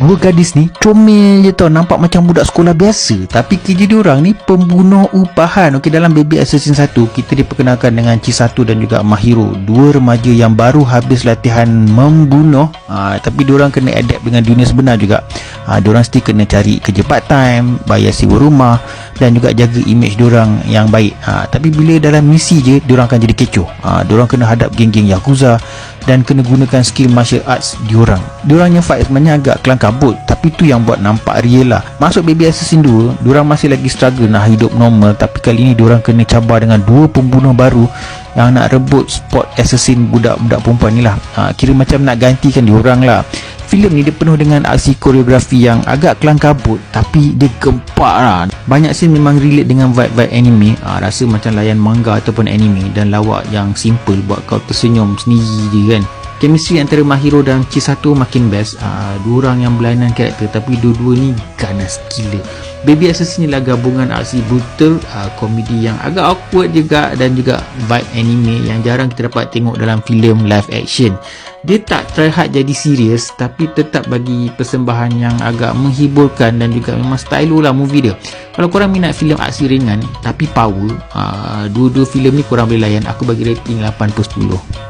Dua gadis ni comel je tau. Nampak macam budak sekolah biasa. Tapi kerja diorang ni Pembunuh upahan. Okey dalam Baby Assassin 1 Kita diperkenalkan dengan Chisatu dan juga Mahiro Dua remaja yang baru habis latihan membunuh. Ha, Tapi diorang kena adapt dengan dunia sebenar juga. Ha, Diorang mesti kena cari kerja part time Bayar sewa rumah Dan juga jaga image diorang yang baik. Ha, Tapi bila dalam misi je Diorang akan jadi kecoh. Ha, Diorang kena hadap geng-geng Yakuza dan kena gunakan skill martial arts diorang. Diorangnya fight sebenarnya agak kelang kabut tapi tu yang buat nampak real lah. Masuk Baby Assassin 2 diorang masih lagi struggle nak hidup normal tapi kali ni diorang kena cabar dengan dua pembunuh baru yang nak rebut spot assassin budak-budak perempuan ni lah. Ha, kira macam nak gantikan diorang lah filem ni dia penuh dengan aksi koreografi yang agak kelang kabut tapi dia gempak lah. Banyak scene memang relate dengan vibe-vibe anime. Ha, rasa macam layan manga ataupun anime dan lawak yang simple buat kau tersenyum sendiri je kan chemistry antara Mahiro dan Chisato makin best. Ha, dua orang yang berlainan karakter tapi dua-dua ni ganas gila. Baby Assassin ni lah gabungan aksi brutal uh, komedi yang agak awkward juga dan juga vibe anime yang jarang kita dapat tengok dalam filem live action. Dia tak try hard jadi serius tapi tetap bagi persembahan yang agak menghiburkan dan juga memang style lah movie dia. Kalau korang minat filem aksi ringan tapi power uh, dua-dua filem ni korang boleh layan. Aku bagi rating 8 per 10